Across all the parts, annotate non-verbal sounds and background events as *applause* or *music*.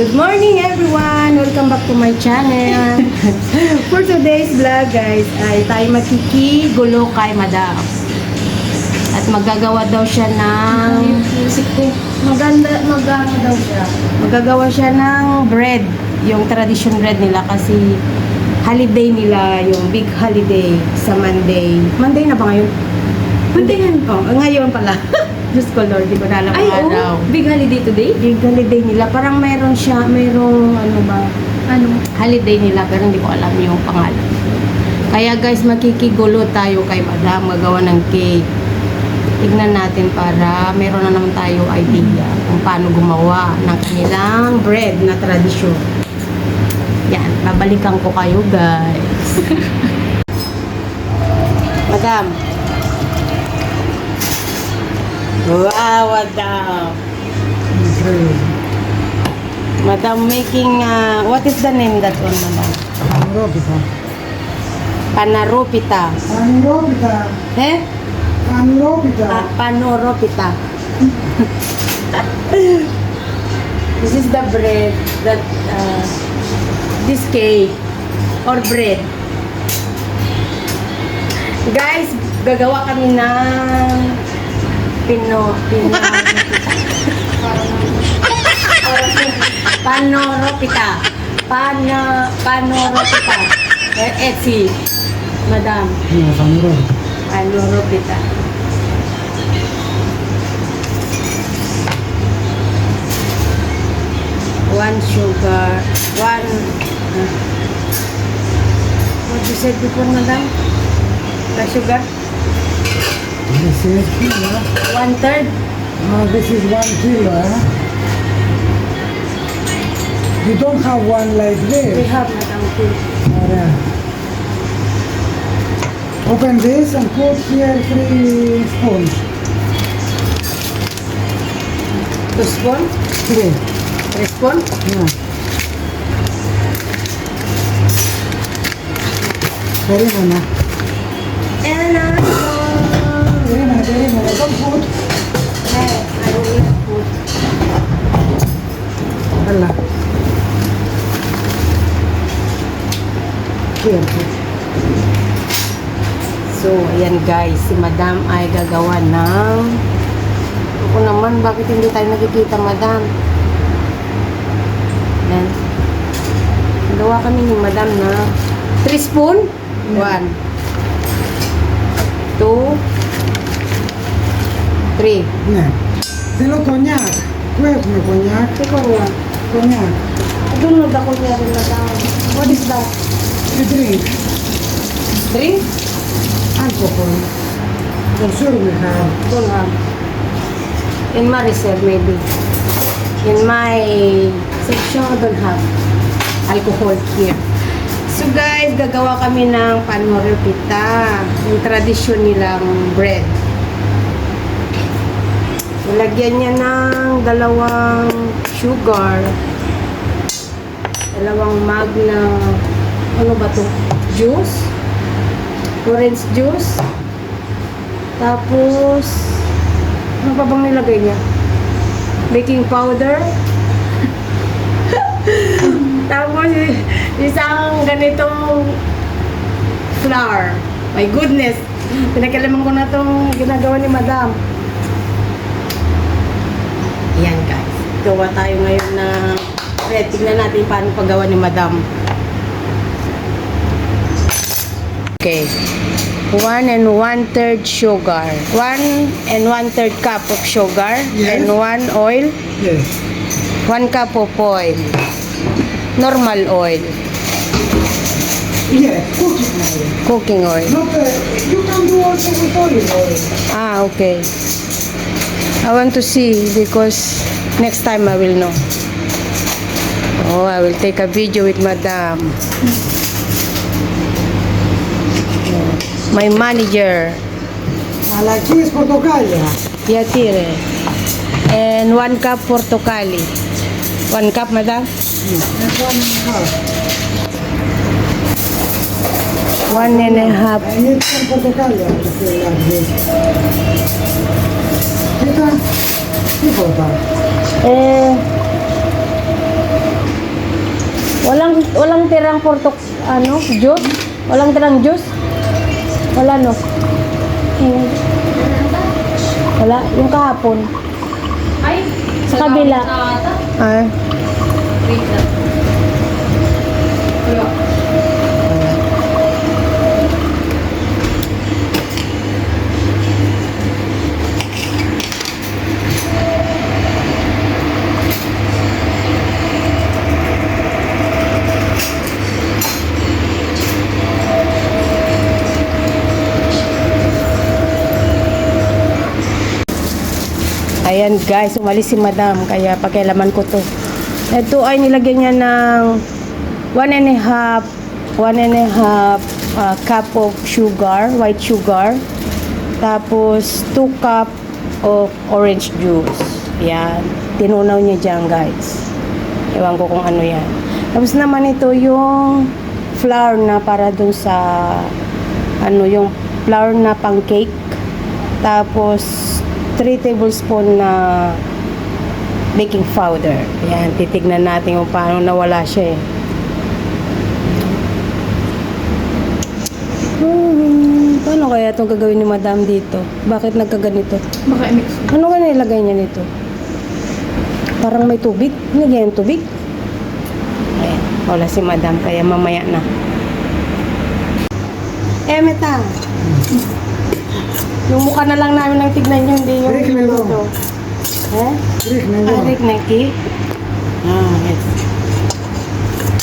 Good morning everyone! Welcome back to my channel. *laughs* For today's vlog guys, ay tayo makikigulo kay Madam. At magagawa daw siya ng... Music ko. Maganda, maganda daw siya. Magagawa siya ng bread. Yung tradition bread nila kasi holiday nila, yung big holiday sa Monday. Monday na ba ngayon? Monday na. Oh, ngayon pala. *laughs* Diyos ko Lord, di ba na alam Ay, ang araw? oh, big holiday today? Yung holiday nila, parang meron siya, merong ano ba, Ano? holiday nila, pero hindi ko alam yung pangalan. Kaya guys, makikigulo tayo kay Madam, magawa ng cake. Tignan natin para meron na naman tayo idea kung paano gumawa ng kanilang bread na tradisyon. Yan, babalikan ko kayo guys. *laughs* Madam. Wow, Madam. Madam making, uh, what is the name that one, Madam? Panropita. Panaropita. Panropita. Eh? Panropita. Ah, panoropita. this is the bread that, uh, this cake or bread. Guys, gagawa kami ng pino, pino, panoropita. Pana, panoropita. Eh, Etsy. Madam. Yeah, panropita. Panoropita. One sugar, one... uh, what you said before, madam? The sugar? This is kilo. One third? Uh, this is one kilo. Eh? You don't have one like this. We have, madam, two. Oh. Open this and put here three spoons. Two spoon? Three. Three spoon? Yeah. Very na. I will put. Hala. Here, put. So, ayan guys, si madam ay gagawa ng... Ako naman, bakit hindi tayo nakikita, madam? Ayan. Gagawa kami ni madam na 3 spoon? 1 2 3 Ναι. Θέλω κονιάκ. Πού έχουμε κονιάκ. Ito ko nga. Κονιάκ. Dunod ako niya rin, madam. What is that? A drink. Drink? Alcohol. For sure we have. Don't have. In my reserve, maybe. In my section, I don't have alcohol here. So guys, gagawa kami ng panorepita. Yung tradisyon nilang bread. Ilagyan niya ng dalawang sugar. Dalawang mug na ano ba to? Juice? Orange juice. Tapos, ano pa bang nilagay niya? Baking powder. *laughs* Tapos, isang ganitong flour. My goodness! Pinakalaman ko na itong ginagawa ni Madam. Yan guys. Gawa tayo ngayon na bread. Tingnan natin paano paggawa ni Madam. Okay. One and one third sugar. One and one third cup of sugar. Yes. And one oil. Yes. One cup of oil. Normal oil. Yes. Cooking oil. Cooking oil. Uh, you can do also with olive oil. Ah, okay. I want to see because next time I will know. Oh, I will take a video with Madam. My manager. Malachis Portocalia. Ah. Yatire. And one cup Portocali. One cup, Madam? And one cup. One and a half. Teka, ikaw ba? Eh, walang, walang tirang portok, ano, juice? Walang tirang juice? Wala, no? Hmm. Wala, yung kahapon. Ay, sa kabila. Ah, Ay. Wait lang. Ayan guys, umalis si madam. Kaya pakialaman ko to. Ito ay nilagyan niya ng one and a half, one and a half uh, cup of sugar, white sugar. Tapos, two cup of orange juice. Yan. Tinunaw niya dyan guys. Ewan ko kung ano yan. Tapos naman ito yung flour na para dun sa ano yung flour na pancake. Tapos 3 tablespoon na baking powder. Yan, titignan natin kung paano nawala siya eh. Hmm, paano kaya itong gagawin ni madam dito? Bakit nagkaganito? Baka i-mix. Ano ka nilagay niya nito? Parang may tubig. Nilagyan ng tubig. Ayan, wala si madam, kaya mamaya na. Eh, Meta. Yung mukha na lang namin ang tignan nyo, hindi yung Rick, Melo. ito. Eh? Rick, Ah, Melo. Rick Neki? Ah, yes.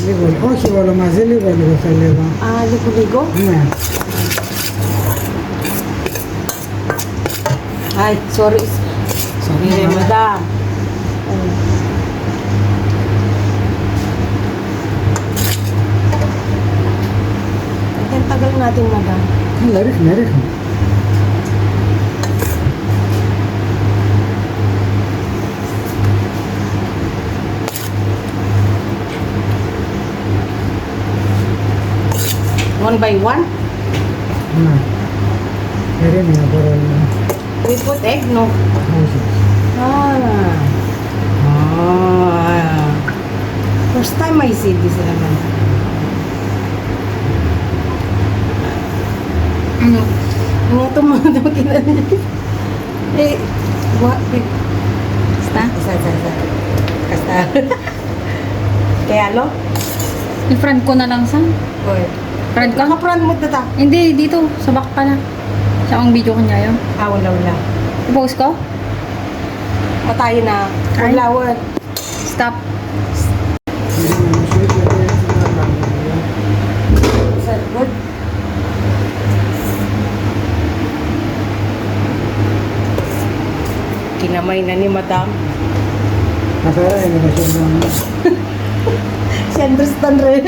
Ligol. Oh, si wala mazi ligol ko sa ligo. Ah, ligo-ligo? Yeah. Ay, sorry. Sorry rin, madam. Ang tagal natin, madam. Larik na One by one? Niya para na. We put egg, no? Ah. Ah. First time I see this naman. Ano? Ano ito mga dakilan Eh, what? Eh, Basta? Isa, isa, isa. Kasta. Kaya lo? I-friend ko na lang sa. Oy. Friend ka? Naka-front mo tata. Hindi, dito. Sa back pala. Sa ang video ko niya yun. Ah, wala, wala. I-post ko? O tayo na. Ay. Wala, wala. Stop. Na na good. Kinamay na ni madam. Masara yung mga siya na. *laughs* Si understand rin.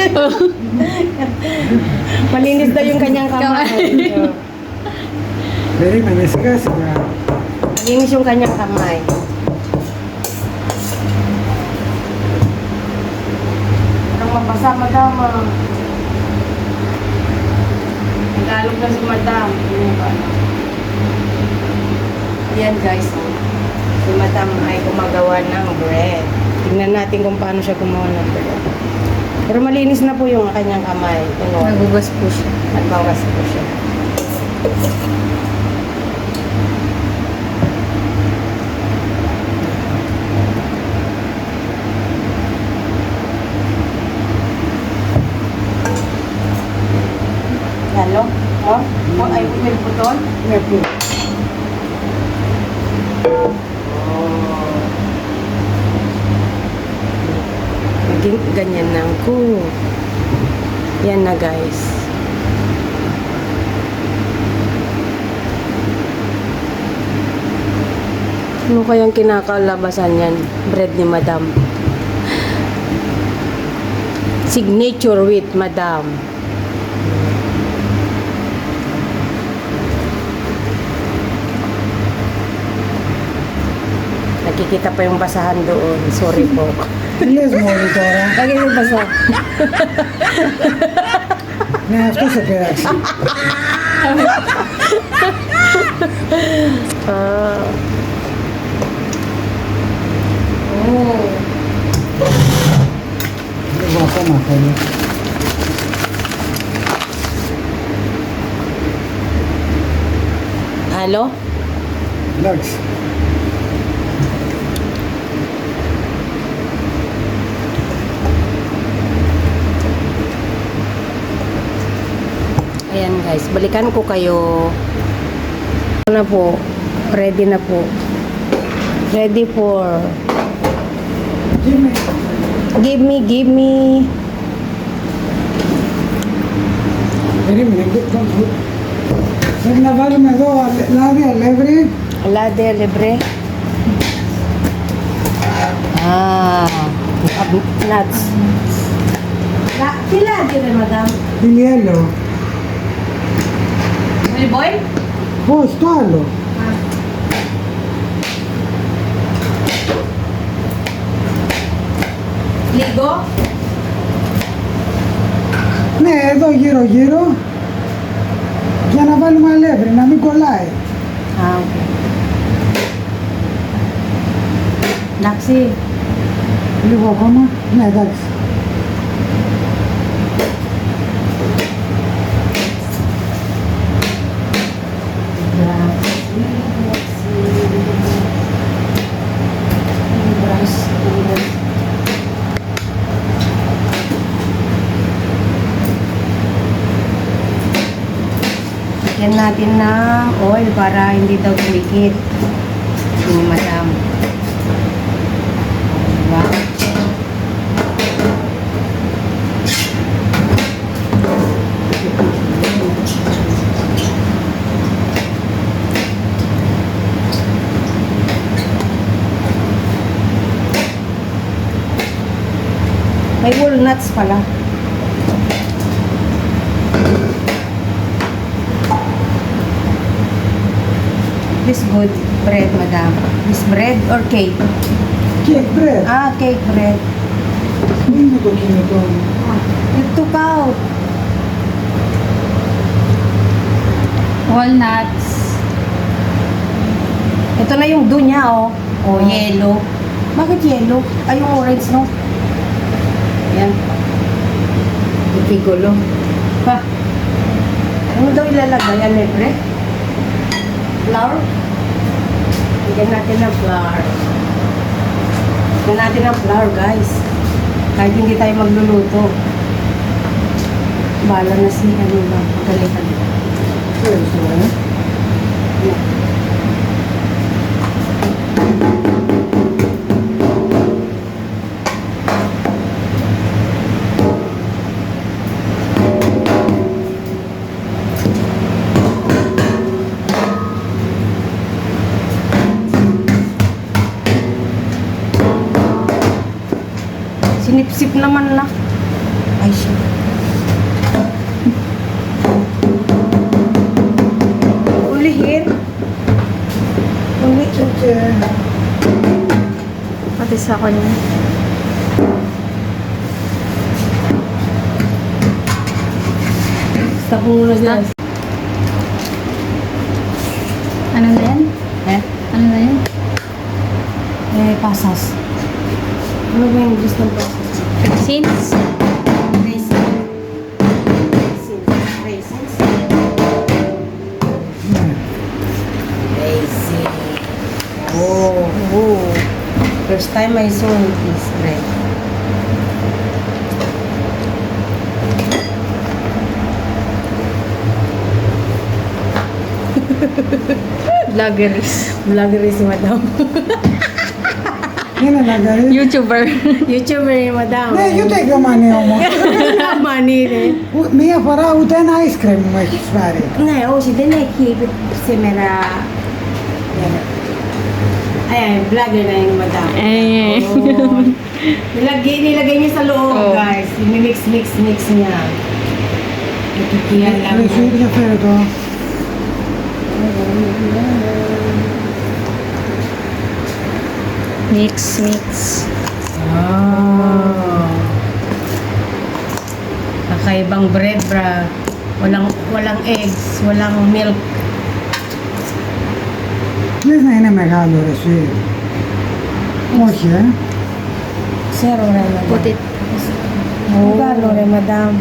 Malinis daw yung kanyang kamay. *laughs* Very manisga siya. Malinis yung kanyang kamay. Parang mabasa, madam. ah. Nagalog na si madam. Yan guys. oh. Si madam ay gumagawa ng bread. Tingnan natin kung paano siya gumawa ng bread. Pero malinis na po yung kanyang kamay. Ano, Nagugas po siya. at bawas po siya. Lalo? Mo? Mo ay will putol? Yeah, po. Naging ganyan lang ko. Yan na guys. Ano kayang kinakalabasan yan? Bread ni Madam. Signature with Madam. nakikita pa yung basahan doon. Sorry po. Please, monitora. Lagi yung basa. Now, this is Ah. Oh. Basa na kayo. Hello? Next. Ayan guys, balikan ko kayo. Ano na po, ready na po. Ready for... Give me. Give me, give me. Very minute, come good. Carnaval me do la de libre. La de libre. Ah, nuts. La, ¿Qué la tiene, madame? El hielo. Boil? Πώς, το άλλο. Ligo? Ναι, εδώ γύρω γύρω. Για να βάλουμε αλεύρι, να μην κολλάει. Ah, okay. Εντάξει. Λίγο ακόμα. Ναι, εντάξει. Lagyan natin ng oil para hindi daw kumikit. Ini madam. Diba? May walnuts pala. This good bread, madam. This bread or cake? Cake bread. Ah, cake bread. Hindi ko kinitong. It took out. Walnuts. Ito na yung dunya, oh. Oh, ah. yellow. Bakit yellow? Ay, yung orange, no? Yan. Ipigulo. Pa. Ano daw ilalagay? Alebre? Alebre? Flour? Bigyan natin ng flour. Bigyan natin ng flour, guys. Kahit hindi tayo magluluto. Bala na si, ano ba, pagalitan. Eso, eh. Matik naman na. Ay, shit. Ulihin. Ulit, teacher. Pati sa kanya. Sa puno niya. Ano na yan? Eh? Ano na yan? Eh, pasas. Ano ba yung gusto ng pasas? raisins, raisin, raisin, raisins. Oh, oh. First time I saw this bread. Vloggeries. Vloggeries si madam. *laughs* Yan ang. YouTuber. *laughs* YouTuber है madam. नहीं you take the money home मानी रे मियाँ फरा उतन आइसक्रीम में सारे नहीं वो सीधे नहीं की से मेरा Ayan, vlogger na yung madam. Eh. Oh. Oo. Nilagay, nilagay niya sa loob, Oo. guys. Mix, mix, mix niya. Ikikiyan lang. Receive the photo. Mix, mix. Oh. Kakaibang bread, bra. Walang, walang eggs, walang milk. Λες να είναι μεγάλο ρε εσύ. Όχι, ε. Zero na lang. Put it. Oh. Gano rin, madam.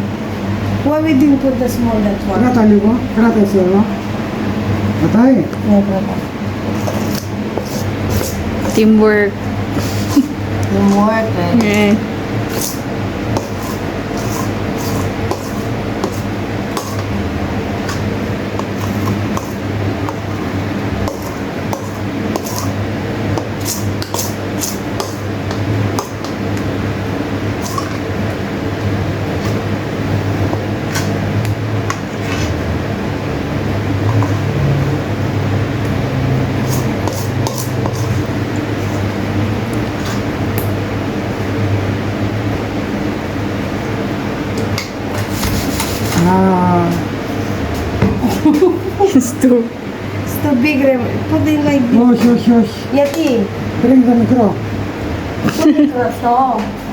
Why we didn't put the small that one? Kerata libo, kerata sero. Patay. No problem. Teamwork. Yung work eh. Eh. Ah, Sto. It's too big, Rem. Put it like this. yosh, yosh, yosh. Yati. Bring the micro. Put it across. *laughs* No.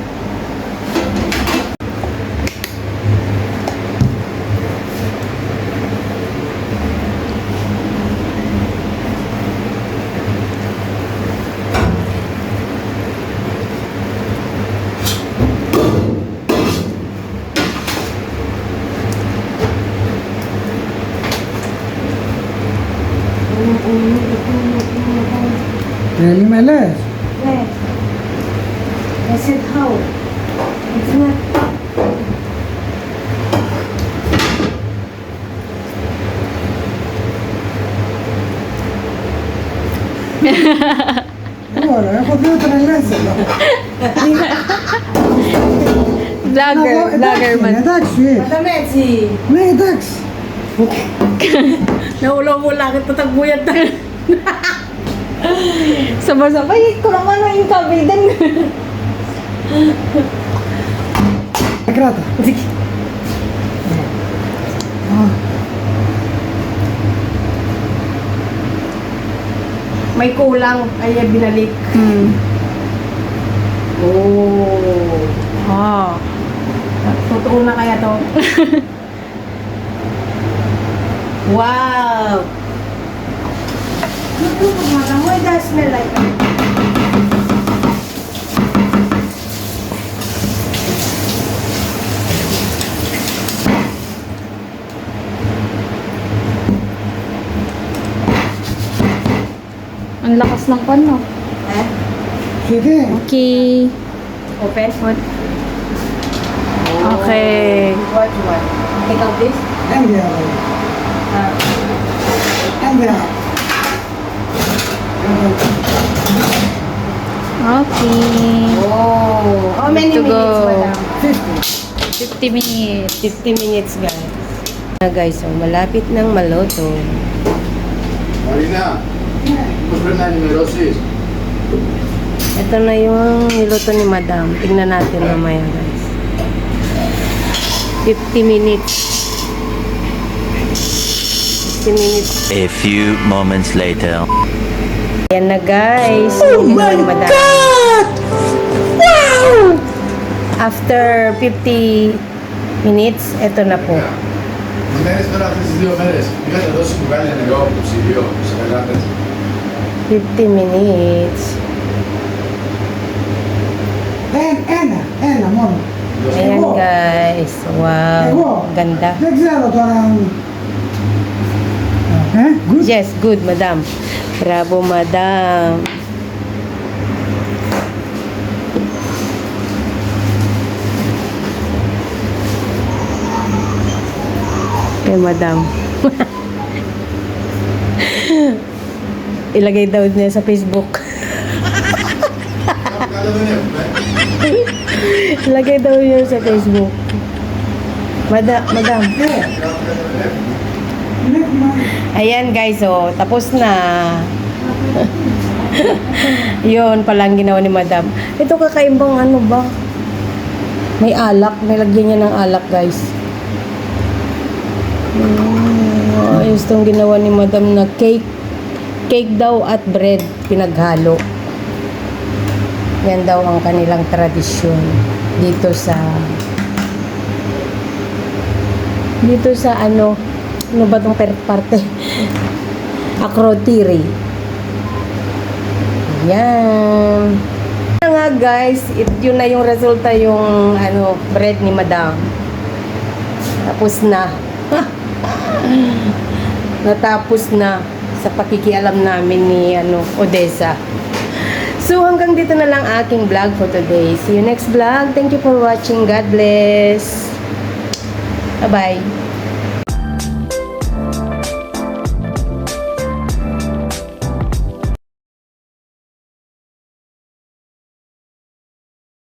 Really, Meles? Where? I said how? It's not. Ora, jag fått ut den i läsen då. Vlogger. Vlogger Det är man. dags ju. Madam Etsy. Nej, dags. Naula-ula kita. Sabay-sabay. Kurang ano yung kabidan. Kerata. Ah, May kulang. Ay, binalik. Hmm. Oh. Ah. Totoo na kaya to? *laughs* wow! Madam, why does smell like that? Ang lakas ng pan, no? Eh? sige. Okay. Open? What? Okay. What you want? Take out this? En det här. Ah. En det här. Okay. Oh. How many to minutes, go. madam? 50. 50 minutes. 50 minutes, guys. Na guys, so malapit nang maluto. Marina, ¿puedes ver la numerosis? Ito na yung niluto ni madam. Tingnan natin mamaya, guys. 50 minutes. 50 minutes. A few moments later. Yan na guys. Oh my God! Wow! After 50 minutes, ito na po. Δεν είναι τώρα αυτές τις δύο μέρες. Είχατε δώσει μπουκάλια νερό από το ψυγείο, σε πελάτες. 50 minutes. En, en, en, μόνο. Ayan guys. Wow. Ganda. Δεν ξέρω τώρα αν... Ε, good. Yes, good, madam. Bravo, madam. kay madam. Ilagay daw niya sa Facebook. Ilagay daw niya sa Facebook. Madam, madam. Ayan guys, oh, tapos na. *laughs* Yun pala ang ginawa ni madam. Ito kakaibang ano ba? May alak. Nilagyan niya ng alak guys. Mm, ayos itong ginawa ni madam na cake. Cake daw at bread pinaghalo. Yan daw ang kanilang tradisyon dito sa dito sa ano ano ba itong per parte? *laughs* Akrotiri. Yan. Nga guys, it, yun na yung resulta yung ano, bread ni Madam. Tapos na. *sighs* Natapos na sa pakikialam namin ni ano, Odessa. So hanggang dito na lang aking vlog for today. See you next vlog. Thank you for watching. God bless. Bye-bye.